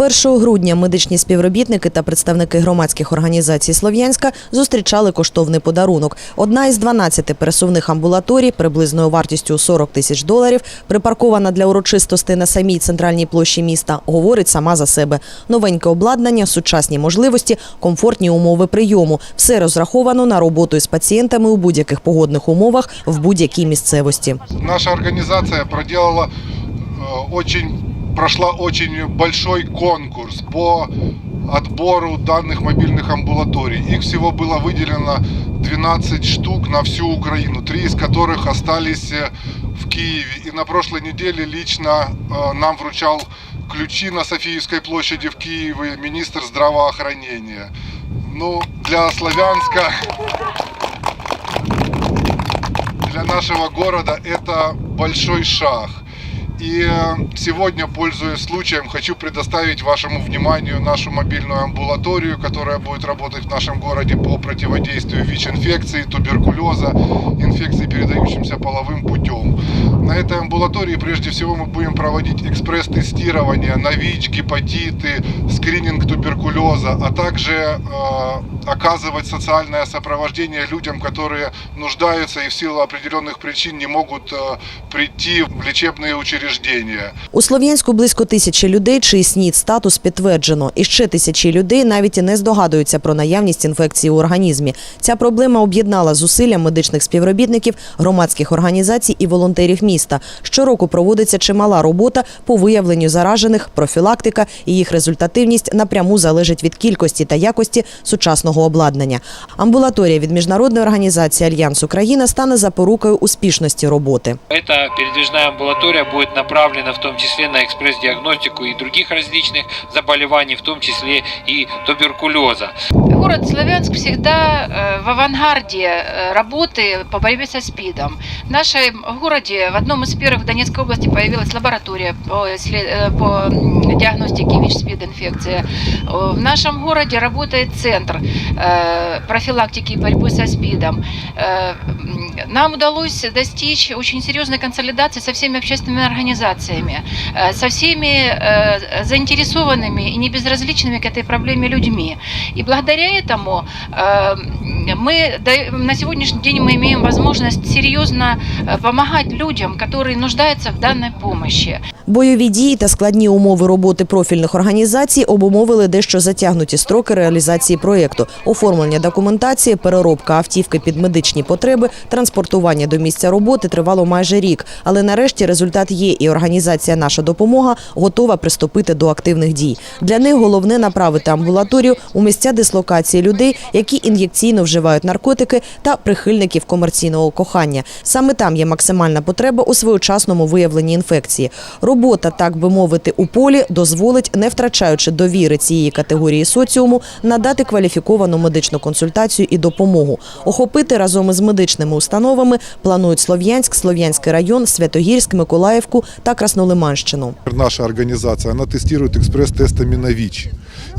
1 грудня медичні співробітники та представники громадських організацій Слов'янська зустрічали коштовний подарунок. Одна із 12 пересувних амбулаторій приблизною вартістю 40 тисяч доларів, припаркована для урочистостей на самій центральній площі міста, говорить сама за себе. Новеньке обладнання, сучасні можливості, комфортні умови прийому. Все розраховано на роботу із пацієнтами у будь-яких погодних умовах в будь-якій місцевості. Наша организация проделала э, очень, прошла очень большой конкурс по отбору данных мобильных амбулаторий. Их всего было выделено 12 штук на всю Украину, три из которых остались э, в Киеве. И на прошлой неделе лично э, нам вручал ключи на Софиевской площади в Киеве министр здравоохранения. Ну, для Славянска для нашего города это большой шаг. И э, сегодня, пользуясь случаем, хочу предоставить вашему вниманию нашу мобильную амбулаторию, которая будет работать в нашем городе по противодействию ВИЧ-инфекции, туберкулеза, инфекций, передающимся половым путем. На этой амбулатории прежде всего мы будем проводить экспресс-тестирование на ВИЧ, гепатиты, скрининг туберкулеза, а также э, оказывать социальное сопровождение людям, которые нуждаются и в силу определенных причин не могут э, прийти в лечебные учреждения. У Слов'янську близько тисячі людей, чий СНІД статус підтверджено. І ще тисячі людей навіть і не здогадуються про наявність інфекції у організмі. Ця проблема об'єднала зусилля медичних співробітників, громадських організацій і волонтерів міста. Щороку проводиться чимала робота по виявленню заражених, профілактика і їх результативність напряму залежить від кількості та якості сучасного обладнання. Амбулаторія від міжнародної організації Альянс Україна стане запорукою успішності роботи. Эта передвижная амбулатория будет направлена в том числе на экспресс-диагностику и других различных заболеваний, в том числе и туберкулеза. Город Славянск всегда э, в авангарде э, работы по борьбе со СПИДом. В нашем городе в одном из первых в Донецкой области появилась лаборатория по, исслед- э, по м, диагностике ВИЧ-СПИД-инфекции. Э, В нашем городе работает центр э, профилактики и борьбы со СПИДом. Э, м, Нам удалось достичь очень серьезной консолидации со всеми общественными организациями, э, со всеми э, заинтересованными и не безразличными к этой проблеме людьми. И благодаря этому э, мы да- на сегодняшний день мы имеем возможность серьезно э, помогать людям, которые нуждаются в данной помощи. Бойові дії та складні умови роботи профільних організацій обумовили дещо затягнуті строки реалізації проєкту, оформлення документації, переробка автівки під медичні потреби, транспортування до місця роботи тривало майже рік. Але нарешті результат є, і організація Наша допомога готова приступити до активних дій. Для них головне направити амбулаторію у місця дислокації людей, які ін'єкційно вживають наркотики та прихильників комерційного кохання. Саме там є максимальна потреба у своєчасному виявленні інфекції. Робота, так би мовити, у полі дозволить, не втрачаючи довіри цієї категорії соціуму, надати кваліфіковану медичну консультацію і допомогу. Охопити разом із медичними установами планують Слов'янськ, Слов'янський район, Святогірськ, Миколаївку та Краснолиманщину. Наша организация, она тестирует экспресс-тестами на ВИЧ.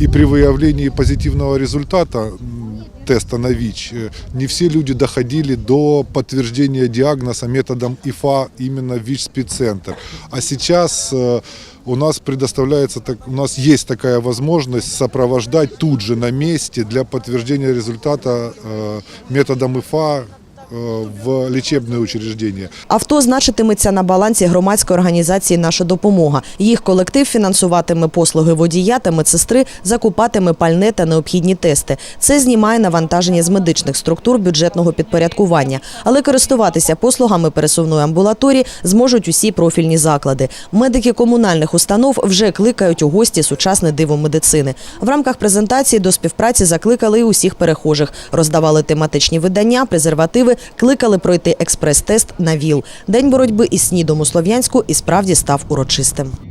И при выявлении позитивного результата м, теста на ВИЧ э, не все люди доходили до подтверждения диагноза методом ИФА именно в ВИЧ-спеццентр. А сейчас э, у нас предоставляется, так, у нас есть такая возможность сопровождать тут же на месте для подтверждения результата э, методом ИФА э, в лечебное учреждение. Авто значитиметься на балансі громадської організації Наша допомога. Їх колектив фінансуватиме послуги водія та медсестри, закупатиме пальне та необхідні тести. Це знімає навантаження з медичних структур бюджетного підпорядкування. Але користуватися послугами пересувної амбулаторії зможуть усі профільні заклади. Медики комунальних установ вже кликають у гості сучасне диво медицини. В рамках презентації до співпраці закликали і усіх перехожих. Роздавали тематичні видання, презервативи, кликали пройти експрес-тест на ВІЛ. День боротьби із СНІДом у Слов'янську і справді став урочистим.